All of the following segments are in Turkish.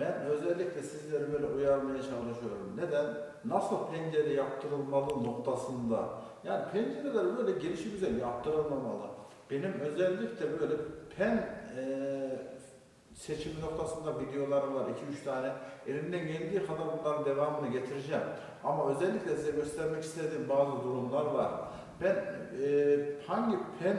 ben özellikle sizleri böyle uyarmaya çalışıyorum. Neden? Nasıl pencere yaptırılmalı noktasında. Yani pencereler böyle gelişi güzel yaptırılmamalı. Benim özellikle böyle pen eee seçimi noktasında videolarım var. 2-3 tane. Elimden geldiği kadar bunların devamını getireceğim. Ama özellikle size göstermek istediğim bazı durumlar var. Ben eee, hangi pen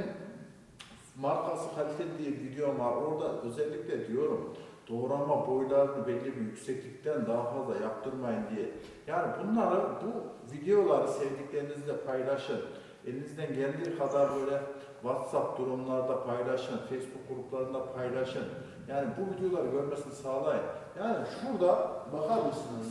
markası kaliteli diye videom var. Orada özellikle diyorum doğrama boylarını belli bir yükseklikten daha fazla yaptırmayın diye. Yani bunları bu videoları sevdiklerinizle paylaşın. Elinizden geldiği kadar böyle WhatsApp durumlarda paylaşın, Facebook gruplarında paylaşın. Yani bu videoları görmesini sağlayın. Yani şurada bakar mısınız?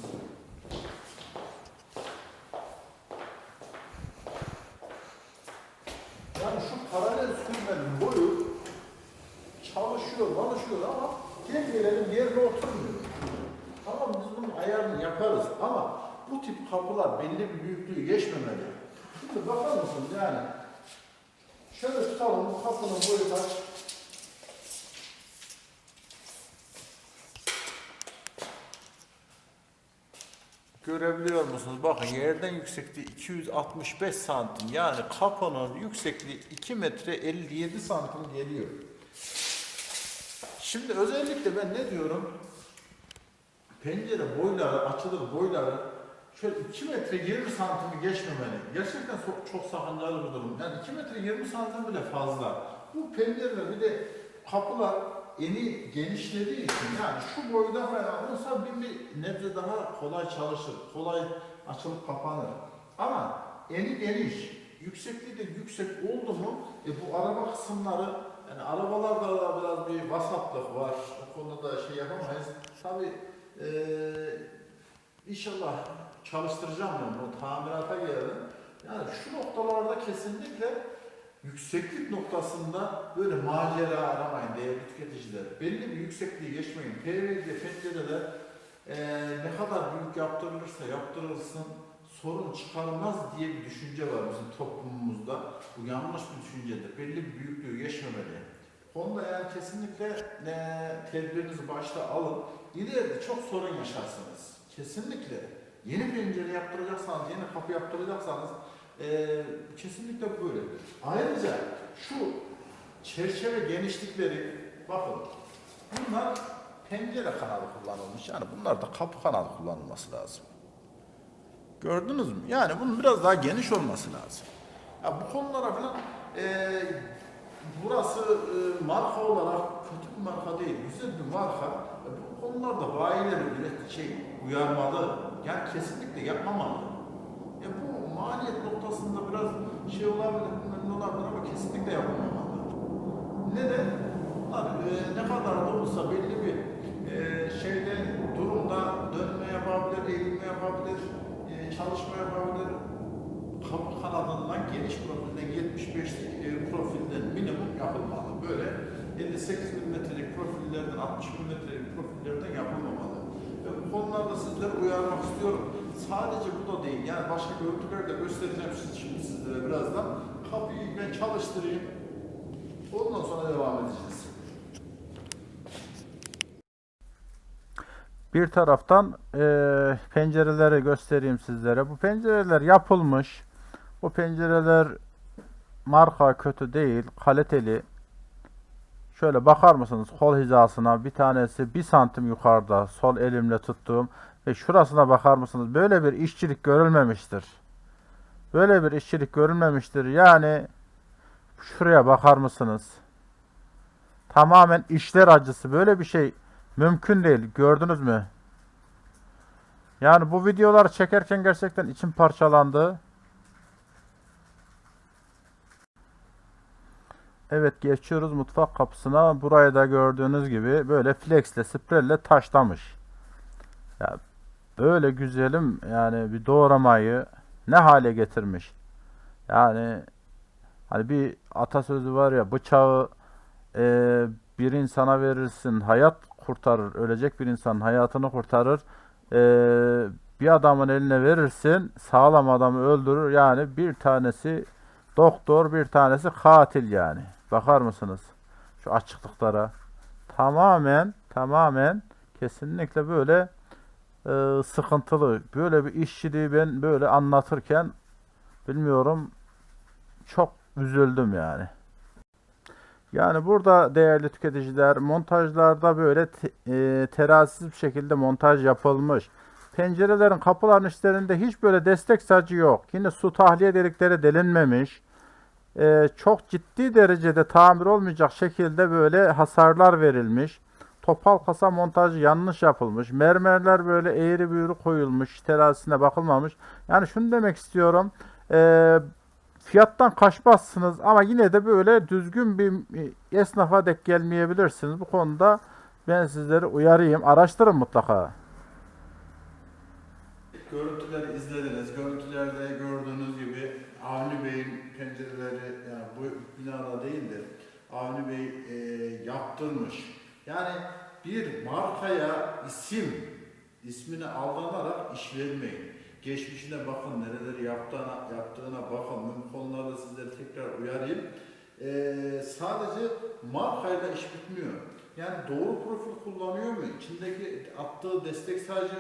Yani şu paralel sürmenin boyu çalışıyor, çalışıyor ama gel gelelim yerine oturmuyor. Tamam biz bunun ayarını yaparız ama bu tip kapılar belli bir büyüklüğü geçmemeli. Şimdi bakar mısınız yani? Şöyle tutalım kapının boyu kaç? Görebiliyor musunuz? Bakın yerden yüksekliği 265 santim. Yani kapının yüksekliği 2 metre 57 santim geliyor. Şimdi özellikle ben ne diyorum? Pencere boyları, açılır boyları şöyle 2 metre 20 santimi geçmemeli. Gerçekten çok, çok sakıncalı bir durum. Yani 2 metre 20 santim bile fazla. Bu pencereler bir de kapılar eni genişlediği için yani şu boyda falan olsa bir, bir nebze daha kolay çalışır. Kolay açılıp kapanır. Ama eni geniş, yüksekliği de yüksek oldu mu e, bu araba kısımları yani arabalarda da biraz bir vasatlık var. O konuda da şey yapamayız. Tabii eee inşallah çalıştıracağım ben bunu. Tamirata geldim. Yani şu noktalarda kesinlikle yükseklik noktasında böyle macera aramayın değerli tüketiciler. Belli bir yüksekliği geçmeyin. PVC pencereler eee ne kadar büyük yaptırılırsa yaptırılsın sorun çıkarmaz diye bir düşünce var bizim toplumumuzda. Bu yanlış bir düşüncedir. Belli bir büyüklüğü geçmemeli. Konuda yani kesinlikle e, tedbirinizi başta alın. İleride çok sorun yaşarsınız. Kesinlikle. Yeni pencere yaptıracaksanız, yeni kapı yaptıracaksanız e, kesinlikle böyle. Ayrıca şu çerçeve genişlikleri bakın bunlar pencere kanalı kullanılmış. Yani bunlar da kapı kanalı kullanılması lazım. Gördünüz mü? Yani bunun biraz daha geniş olması lazım. Ya bu konulara falan e, burası e, marka olarak kötü bir marka değil, güzel bir marka. E, bu konularda bayileri üret şey uyarmalı. Yani kesinlikle yapmamalı. E, bu maliyet noktasında biraz şey olabilir, ne olabilir ama kesinlikle yapmamalı. Neden? Bunlar e, ne kadar da olsa belli bir e, şeyde durumda dönme yapabilir, eğilme yapabilir, e, çalışma yapabilir. Kapı kanadından geniş profilden 75'lik e, profilden minimum yapılmalı. Böyle 58 milimetrelik profillerden 60 milimetrelik profillerden yapılmamalı. Ve bu konularda sizleri uyarmak istiyorum. Sadece bu da değil. Yani başka görüntüleri de göstereceğim siz şimdi sizlere birazdan. Kapıyı ben çalıştırayım. Ondan sonra devam edeceğiz. Bir taraftan eee, pencereleri göstereyim sizlere. Bu pencereler yapılmış. Bu pencereler marka kötü değil, kaliteli. Şöyle bakar mısınız kol hizasına bir tanesi bir santim yukarıda sol elimle tuttuğum ve şurasına bakar mısınız böyle bir işçilik görülmemiştir. Böyle bir işçilik görülmemiştir. Yani şuraya bakar mısınız? Tamamen işler acısı. Böyle bir şey mümkün değil. Gördünüz mü? Yani bu videoları çekerken gerçekten içim parçalandı. Evet geçiyoruz mutfak kapısına. Burayı da gördüğünüz gibi böyle flexle, sprelle taşlamış. Ya böyle güzelim yani bir doğramayı ne hale getirmiş. Yani hani bir atasözü var ya bıçağı e, bir insana verirsin hayat kurtarır. Ölecek bir insanın hayatını kurtarır. E, bir adamın eline verirsin sağlam adamı öldürür. Yani bir tanesi doktor bir tanesi katil yani. Bakar mısınız? Şu açıklıklara. Tamamen tamamen Kesinlikle böyle e, sıkıntılı. Böyle bir işçiliği ben böyle anlatırken bilmiyorum çok üzüldüm yani. Yani burada değerli tüketiciler montajlarda böyle te- e, terazisiz bir şekilde montaj yapılmış. Pencerelerin kapıların üstlerinde hiç böyle destek sacı yok. Yine su tahliye delikleri delinmemiş. E, çok ciddi derecede tamir olmayacak şekilde böyle hasarlar verilmiş. Topal kasa montajı yanlış yapılmış. Mermerler böyle eğri büğrü koyulmuş. Terazisine bakılmamış. Yani şunu demek istiyorum. E, fiyattan kaçmazsınız ama yine de böyle düzgün bir esnafa denk gelmeyebilirsiniz. Bu konuda ben sizleri uyarayım. Araştırın mutlaka. Görüntüleri izlediniz. Görüntülerde gördüğünüz gibi Avni Bey'in pencereleri yani bu binada değil de Avni Bey e, yaptırmış. Yani bir markaya isim ismine aldanarak iş vermeyin. Geçmişine bakın, nereleri yaptığına, yaptığına bakın. Konularda sizleri tekrar uyarayım. E, sadece markayla iş bitmiyor. Yani doğru profil kullanıyor mu? İçindeki attığı destek sadece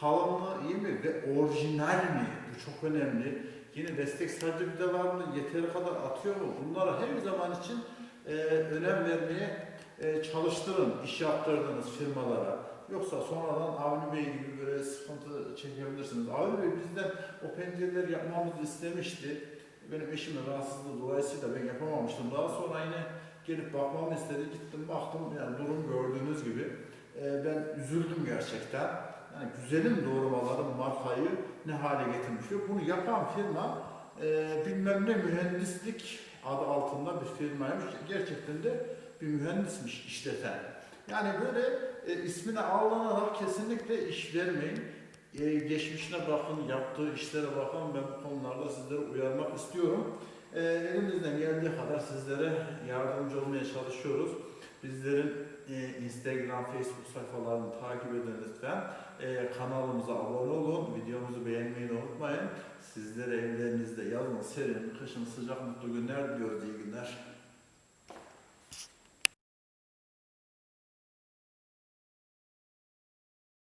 kalınlığı iyi mi ve orijinal mi? Bu çok önemli. Yine destek sadece bir de var mı? Yeteri kadar atıyor mu? Bunlara her zaman için e, önem vermeye e, çalıştırın iş yaptırdığınız firmalara. Yoksa sonradan Avni Bey gibi böyle sıkıntı çekebilirsiniz. Avni Bey bizden o pencereleri yapmamızı istemişti. Benim eşimin rahatsızlığı dolayısıyla ben yapamamıştım. Daha sonra yine gelip bakmamı istedi. Gittim baktım yani durum gördüğünüz gibi. E, ben üzüldüm gerçekten. Yani güzelim doğurmaların markayı ne hale getirmiş. Bunu yapan firma e, bilmem ne mühendislik adı altında bir firmaymış. Gerçekten de bir mühendismiş işleten. Yani böyle e, ismine aldanarak kesinlikle iş vermeyin. E, geçmişine bakın, yaptığı işlere bakın. Ben bu konularda sizleri uyarmak istiyorum. E, elimizden geldiği kadar sizlere yardımcı olmaya çalışıyoruz. Bizlerin e, Instagram, Facebook sayfalarını takip edin lütfen. E, kanalımıza abone olun, videomuzu beğenmeyi unutmayın. Sizlere evlerinizde yazın serin, kışın sıcak mutlu günler diliyoruz. İyi günler.